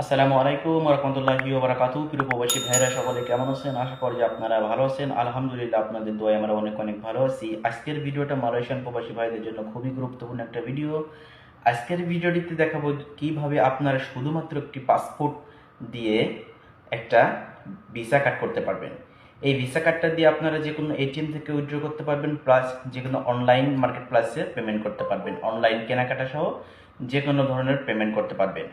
আসসালামু আলাইকুম রহমতুল্লাহি ওবরাকাতু প্রিয় প্রবাসী ভাইরা সকলে কেমন আছেন? আশা করি যে আপনারা ভালো আছেন। আলহামদুলিল্লাহ, আপনাদের দোয়ায় আমরা অনেক অনেক ভালো আছি। আজকের ভিডিওটা মালয়েশিয়ান প্রবাসী ভাইদের জন্য খুবই গুরুত্বপূর্ণ একটা ভিডিও। আজকের ভিডিওটিতে দেখাবো কীভাবে আপনারা শুধুমাত্র একটি পাসপোর্ট দিয়ে একটা ভিসা কার্ড করতে পারবেন। এই ভিসা কার্ডটা দিয়ে আপনারা যে কোনো এটিএম থেকে উইথড্র করতে পারবেন, প্লাস যে কোনো অনলাইন মার্কেট প্লাসে পেমেন্ট করতে পারবেন। অনলাইন কেনাকাটা সহ যে কোনো ধরনের পেমেন্ট করতে পারবেন।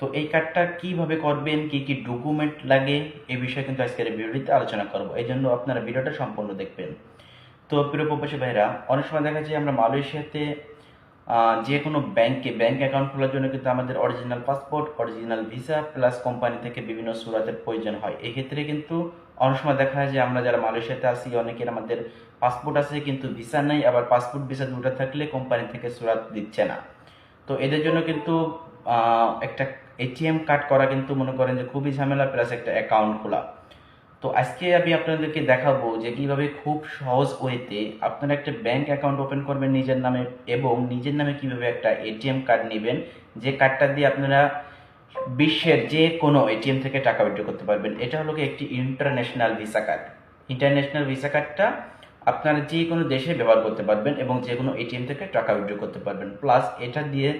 তো এই কার্ডটা কীভাবে করবেন, কি কি ডকুমেন্ট লাগে এই বিষয়ে কিন্তু আজকের এই ভিডিওটিতে আলোচনা করব। এই জন্য আপনারা ভিডিওটা সম্পূর্ণ দেখবেন। তো প্রিয় প্রবাসী ভাইরা অনেক সময় দেখা যায় আমরা মালয়েশিয়াতে যে কোনো ব্যাংকে ব্যাংক অ্যাকাউন্ট খোলার জন্য কিন্তু আমাদের original passport original visa plus company থেকে বিভিন্ন সুরাতের প্রয়োজন হয়। এক্ষেত্রে কিন্তু অনেক সময় দেখা যায় যে আমরা যারা মালয়েশিয়াতে আসি অনেকের আমাদের পাসপোর্ট আছে কিন্তু ভিসা নেই, আবার পাসপোর্ট ভিসা দুটো থাকলে কোম্পানি থেকে সুরাত দিচ্ছে না। তো এদের জন্য কিন্তু একটা এটিএম কার্ড করা কিন্তু মনে করেন যে খুবই ঝামেলা প্লাস একটা অ্যাকাউন্ট খোলা। তো আজকে আমি আপনাদেরকে দেখাবো যে কীভাবে খুব সহজ ওয়েতে আপনারা একটা ব্যাংক অ্যাকাউন্ট ওপেন করবেন নিজের নামে এবং নিজের নামে কীভাবে একটা এটিএম কার্ড নেবেন। যে কার্ডটা দিয়ে আপনারা বিশ্বের যে কোনো এটিএম থেকে টাকা উইথড্র করতে পারবেন। এটা হলো কি একটি international visa card international visa কার্ডটা আপনারা যে কোনো দেশে ব্যবহার করতে পারবেন এবং যে কোনো এটিএম থেকে টাকা উইথড্র করতে পারবেন। প্লাস এটা দিয়ে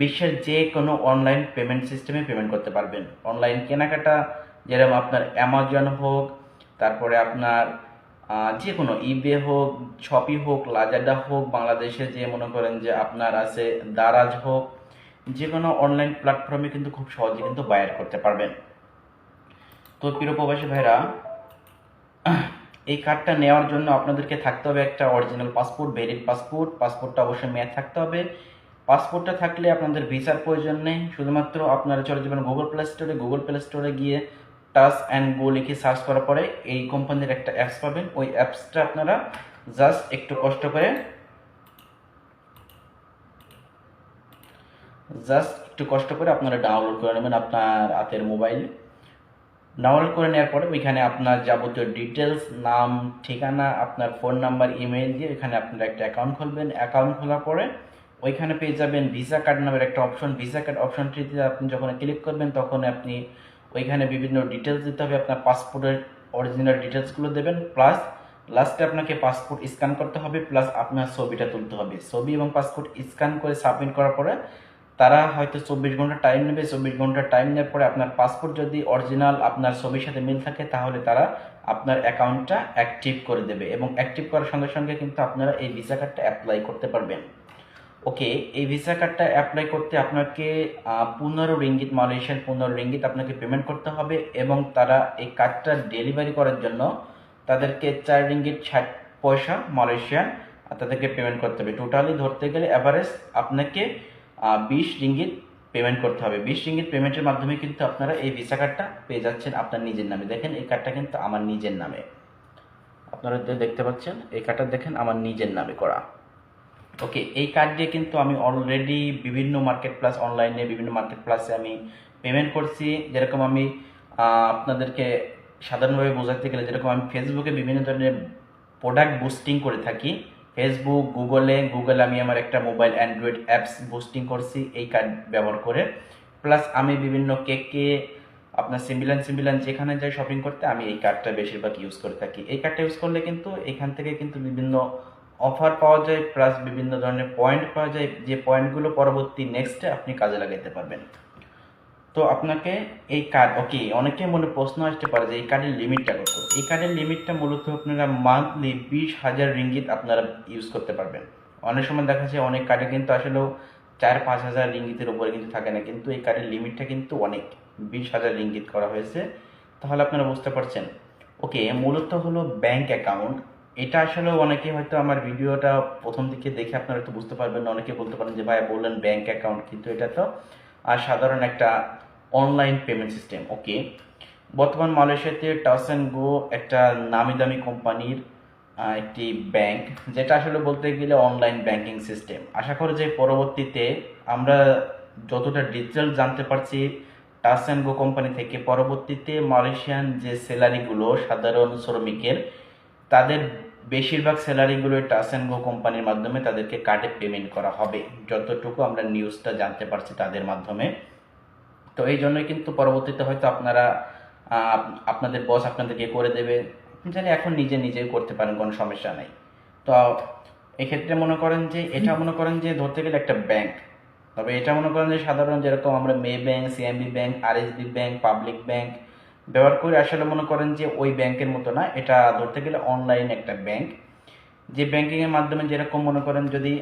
বিশ্বের যে কোনো অনলাইন পেমেন্ট সিস্টেমে পেমেন্ট করতে পারবেন। অনলাইন কেনাকাটা, যেরকম আপনার অ্যামাজন হোক, তারপরে আপনার যে কোনো ইবে হোক শপি হোক লাজাডা হোক, বাংলাদেশে যে মনে করেন যে আপনার আছে দারাজ হোক, যে কোনো অনলাইন প্ল্যাটফর্মে কিন্তু খুব সহজে কিন্তু বায়ার করতে পারবেন। তো প্রিয় প্রবাসী ভাইরা এই কার্ডটা নেওয়ার জন্য আপনাদেরকে থাকতে হবে একটা অরিজিনাল পাসপোর্ট ভ্যালিড পাসপোর্ট পাসপোর্টটা অবশ্যই মেয়াদ থাকতে হবে। পাসপোর্টটা থাকলে আপনাদের ভিসার প্রয়োজন নেই। শুধুমাত্র আপনারা চলে যাবেন গুগল প্লে স্টোরে গুগল প্লে স্টোরে গিয়ে টাচ অ্যান্ড গো লিখে সার্চ করার পরে এই কোম্পানির একটা অ্যাপস পাবেন। ওই অ্যাপসটা আপনারা জাস্ট একটু কষ্ট করে জাস্ট একটু কষ্ট করে আপনারা ডাউনলোড করে নেবেন আপনার হাতের মোবাইলে ডাউনলোড করে নেওয়ার পরে ওইখানে আপনার যাবতীয় ডিটেলস নাম, ঠিকানা, আপনার ফোন নাম্বার ইমেল দিয়ে ওইখানে আপনারা একটা অ্যাকাউন্ট খুলবেন। অ্যাকাউন্ট খোলার পরে ওইখানে পেয়ে যাবেন ভিসা কার্ড নামের একটা অপশন ভিসা কার্ড অপশনটিতে আপনি যখন ক্লিক করবেন, তখন আপনি ওইখানে বিভিন্ন ডিটেলস দিতে হবে। আপনার পাসপোর্টের অরিজিনাল ডিটেলসগুলো দেবেন। প্লাস লাস্টে আপনাকে পাসপোর্ট স্ক্যান করতে হবে। প্লাস আপনার ছবিটা তুলতে হবে। ছবি এবং পাসপোর্ট স্ক্যান করে সাবমিট করার পরে তারা হয়তো চব্বিশ ঘণ্টা টাইম নেবে, চব্বিশ ঘণ্টা টাইম নেওয়ার পরে আপনার পাসপোর্ট যদি অরিজিনাল আপনার ছবির সাথে মিল থাকে, তাহলে তারা আপনার অ্যাকাউন্টটা অ্যাক্টিভ করে দেবে এবং অ্যাক্টিভ করার সঙ্গে সঙ্গে কিন্তু আপনারা এই ভিসা কার্ডটা অ্যাপ্লাই করতে পারবেন। ওকে এই ভিসা কার্ডটা অ্যাপ্লাই করতে আপনাকে পনেরো রিঙ্গিত মালয়েশিয়ান পনেরো রিঙ্গিত আপনাকে পেমেন্ট করতে হবে এবং তারা এই কার্ডটা ডেলিভারি করার জন্য তাদেরকে চার রিঙ্গিত ষাট পয়সা মালয়েশিয়ান তাদেরকে পেমেন্ট করতে হবে। টোটালি ধরতে গেলে অ্যাভারেজ আপনাকে বিশ রিঙ্গিত পেমেন্ট করতে হবে। বিশ রিঙ্গিত পেমেন্টের মাধ্যমে কিন্তু আপনারা এই ভিসা কার্ডটা পেয়ে যাচ্ছেন আপনার নিজের নামে। দেখেন, এই কার্ডটা কিন্তু আমার নিজের নামে। আপনারা দেখতে পাচ্ছেন, এই কার্ডটা দেখেন আমার নিজের নামে করা। ওকে এই কার্ড দিয়ে কিন্তু আমি অলরেডি বিভিন্ন মার্কেট প্লাস অনলাইনে বিভিন্ন মার্কেট প্লাসে আমি পেমেন্ট করছি। যেরকম আমি আপনাদেরকে সাধারণভাবে বোঝাতে গেলে যেরকম আমি ফেসবুকে বিভিন্ন ধরনের প্রোডাক্ট বুস্টিং করে থাকি ফেসবুক গুগলে গুগলে আমি আমার একটা মোবাইল অ্যান্ড্রয়েড অ্যাপস বুস্টিং করছি, এই কার্ড ব্যবহার করে। প্লাস আমি বিভিন্ন কেককে আপনার সিমিলান সিমিলান যেখানে যাই শপিং করতে, আমি এই কার্ডটা বেশিরভাগ ইউজ করে থাকি। এই কার্ডটা ইউজ করলে কিন্তু এখান থেকে কিন্তু বিভিন্ন অফার পাওয়া যায় প্লাস বিভিন্ন ধরনের পয়েন্ট পাওয়া যায়। যে পয়েন্টগুলো পরবর্তী নেক্সটে আপনি কাজে লাগাতে পারবেন। তো আপনাকে এই কার্ড ওকে অনেকে মনে প্রশ্ন আসতে পারে যে এই কার্ডের লিমিটটা কত? এই কার্ডের লিমিটটা মূলত আপনারা মান্থলি বিশ হাজার রিঙ্গিত আপনারা ইউজ করতে পারবেন। অনেক সময় দেখা যায় অনেক কার্ডে কিন্তু আসলেও চার পাঁচ হাজার রিঙ্গিতের উপরে কিন্তু থাকে না, কিন্তু এই কার্ডের লিমিটটা কিন্তু অনেক। বিশ হাজার রিঙ্গিত করা হয়েছে। তাহলে আপনারা বুঝতে পারছেন। ওকে মূলত হলো ব্যাংক অ্যাকাউন্ট এটা আসলে অনেকে হয়তো আমার ভিডিওটা প্রথম দিকে দেখে আপনারা একটু বুঝতে পারবেন অনেকে বলতে পারেন যে ভাই বললেন ব্যাংক অ্যাকাউন্ট কিন্তু এটা তো আর সাধারণ একটা অনলাইন পেমেন্ট সিস্টেম ওকে বর্তমান মালয়েশিয়াতে টাচ অ্যান্ড গো একটা নামি দামি কোম্পানির একটি ব্যাংক যেটা আসলে বলতে গেলে অনলাইন ব্যাংকিং সিস্টেম আশা করি যে পরবর্তীতে আমরা যতটা ডিজিটাল জানতে পারছি টাচ অ্যান্ড গো কোম্পানি থেকে, পরবর্তীতে মালয়েশিয়ান যে স্যালারিগুলো সাধারণ শ্রমিকের, তাদের বেশিরভাগ স্যালারিগুলো টাচ অ্যান্ড গো কোম্পানির মাধ্যমে তাদেরকে কার্ডে পেমেন্ট করা হবে। যতটুকু আমরা নিউজটা জানতে পারছি তাদের মাধ্যমে। তো এই জন্যই কিন্তু পরবর্তীতে হয়তো আপনারা আপনাদের বস আপনাদেরকে করে দেবে। চাইলে এখন নিজে নিজেই করতে পারেন, কোনো সমস্যা নেই। তো এক্ষেত্রে মনে করেন যে, এটা মনে করেন যে ধরতে গেলে একটা ব্যাংক তবে এটা মনে করেন যে সাধারণ যেরকম আমরা Maybank CMB bank RSB bank public bank ব্যবহার করে আসলে মনে করেন যে ওই ব্যাংকের মতো না, এটা ধরতে গেলে অনলাইন একটা ব্যাংক যে ব্যাংকিংয়ের মাধ্যমে যেরকম মনে করেন যদি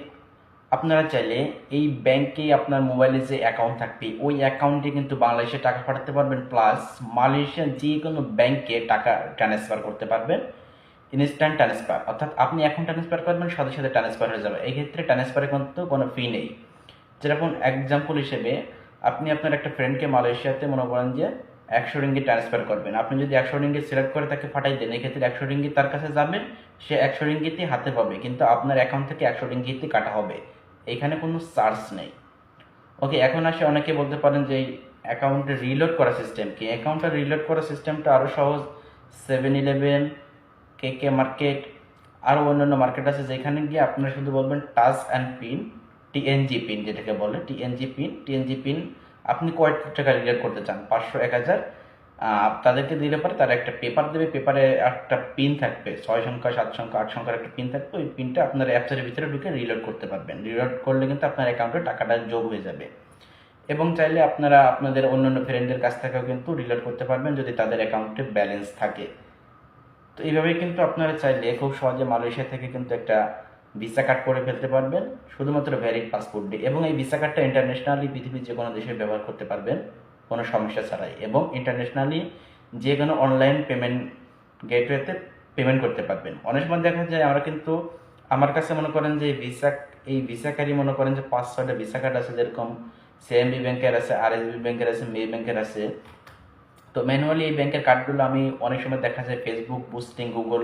আপনারা চাইলে এই ব্যাংকে আপনার মোবাইলে যে অ্যাকাউন্ট থাকবে, ওই অ্যাকাউন্টে কিন্তু বাংলাদেশে টাকা পাঠাতে পারবেন প্লাস মালয়েশিয়ার যে কোনো ব্যাংকে টাকা ট্রান্সফার করতে পারবেন ইনস্ট্যান্ট ট্রান্সফার অর্থাৎ আপনি এখন ট্রান্সফার করবেন, সাথে সাথে ট্রান্সফার হয়ে যাবে। এই ক্ষেত্রে ট্রান্সফারে কিন্তু কোনো ফি নেই। যেরকম এক্সাম্পল হিসেবে আপনি আপনার একটা ফ্রেন্ডকে মালয়েশিয়াতে মনে করেন যে একশো রিঙ্গি ট্রান্সফার করবেন। আপনি যদি একশো রিঙ্গি সিলেক্ট করে তাকে পাঠাই দেন, এক্ষেত্রে একশো রিঙ্গি তার কাছে যাবেন সে একশো রিঙ্গিতে হাতে পাবে। কিন্তু আপনার অ্যাকাউন্ট থেকে একশো রিঙ্গিতে কাটা হবে। এখানে কোনো চার্জ নেই। ওকে এখন আসে অনেকে বলতে পারেন যে এই অ্যাকাউন্টে রিলোড করা সিস্টেম কি? অ্যাকাউন্টটা রিলোড করা সিস্টেমটা আরও সহজ। Seven eleven K K market আরও অন্যান্য মার্কেট আছে যেখানে গিয়ে আপনারা শুধু বলবেন touch and pin TNG pin যেটাকে বলে টিএনজি পিন টিএনজি পিন আপনি কয় টাকা রিলেট করতে চান, পাঁচশো, এক হাজার। তাদেরকে দিলে পরে তারা একটা পেপার দেবে পেপারে একটা পিন থাকবে, ছয় সংখ্যা, সাত সংখ্যা, আট সংখ্যার একটা পিন থাকবে, ওই পিনটা আপনার অ্যাপসের ভিতরে ঢুকে রিলোড করতে পারবেন। রিলোড করলে কিন্তু আপনার অ্যাকাউন্টে টাকাটা যোগ হয়ে যাবে। এবং চাইলে আপনারা আপনাদের অন্যান্য ফ্রেন্ডের কাছ থেকেও কিন্তু রিলোড করতে পারবেন যদি তাদের অ্যাকাউন্টে ব্যালেন্স থাকে। তো এইভাবেই কিন্তু আপনারা চাইলে খুব সহজে মালয়েশিয়া থেকে কিন্তু একটা ভিসা কার্ড করে ফেলতে পারবেন, শুধুমাত্র ভ্যালিড পাসপোর্ট দিয়ে। এবং এই ভিসা কার্ডটা ইন্টারন্যাশনালি পৃথিবীর যে কোনো দেশে ব্যবহার করতে পারবেন। কোনো সমস্যা ছাড়াই। এবং ইন্টারন্যাশনালি যে কোনো অনলাইন পেমেন্ট গেটওয়েতে পেমেন্ট করতে পারবেন। অনেক সময় দেখা যায় আমরা কিন্তু আমার কাছে মনে করেন যে ভিসা এই ভিসাকারী মনে করেন যে পাঁচ, ছয়টা ভিসা কার্ড আছে যেরকম সিএমবি ব্যাংকের আছে আরএসবি ব্যাংকের আছে মে ব্যাংকের আছে। তো ম্যানুয়ালি এই ব্যাংকের কার্ডগুলো আমি অনেক সময় দেখা যায় ফেসবুক বুস্টিং গুগল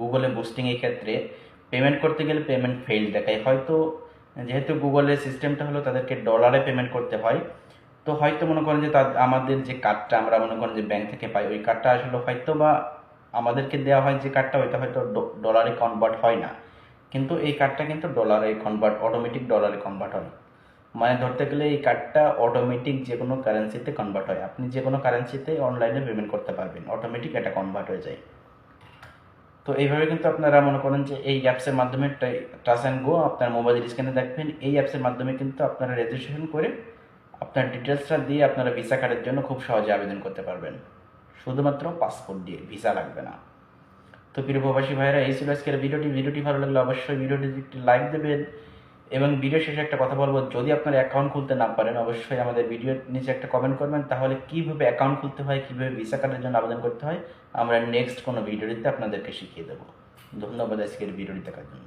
গুগলে বুস্টিং এই ক্ষেত্রে পেমেন্ট করতে গেলে পেমেন্ট ফেল দেখায়। হয়তো যেহেতু গুগলের সিস্টেমটা হলো তাদেরকে ডলারে পেমেন্ট করতে হয় তো হয়তো মনে করেন যে আমাদের যে কার্ডটা আমরা মনে করেন যে ব্যাংক থেকে পাই, ওই কার্ডটা আসলে হয়তো বা আমাদেরকে দেওয়া হয় যে কার্ডটা ওইটা হয়তো ডলারে কনভার্ট হয় না। কিন্তু এই কার্ডটা কিন্তু ডলারে কনভার্ট অটোমেটিক ডলারে কনভার্ট হয়। মানে ধরতে গেলে এই কার্ডটা অটোমেটিক যে কোনো কারেন্সিতে কনভার্ট হয়। আপনি যে কোনো কারেন্সিতে অনলাইনে পেমেন্ট করতে পারবেন অটোমেটিক এটা কনভার্ট হয়ে যায়। তো এইভাবে কিন্তু আপনারা মনে করেন যে এই অ্যাপসের মাধ্যমে টাচ অ্যান্ড গো আপনার মোবাইল স্ক্রিনে দেখবেন, এই অ্যাপসের মাধ্যমে কিন্তু আপনারা রেজিস্ট্রেশন করে আপনার ডিটেলসটা দিয়ে আপনারা ভিসা কার্ডের জন্য খুব সহজে আবেদন করতে পারবেন। শুধুমাত্র পাসপোর্ট দিয়ে ভিসা লাগবে না। তো প্রিয় প্রবাসী ভাইরা এই ছিল আজকের ভিডিওটি। ভিডিওটি ভালো লাগলে অবশ্যই ভিডিওটি একটি লাইক দেবেন এবং ভিডিও শেষে একটা কথা বলব, যদি আপনারা অ্যাকাউন্ট খুলতে না পারেন, অবশ্যই আমাদের ভিডিওর নিচে একটা কমেন্ট করবেন। তাহলে কীভাবে অ্যাকাউন্ট খুলতে হয়, কীভাবে ভিসা কার্ডের জন্য আবেদন করতে হয়, আমরা নেক্সট কোনো ভিডিওটিতে আপনাদেরকে শিখিয়ে দেবো। ধন্যবাদ আজকের ভিডিওটি দেখার জন্য।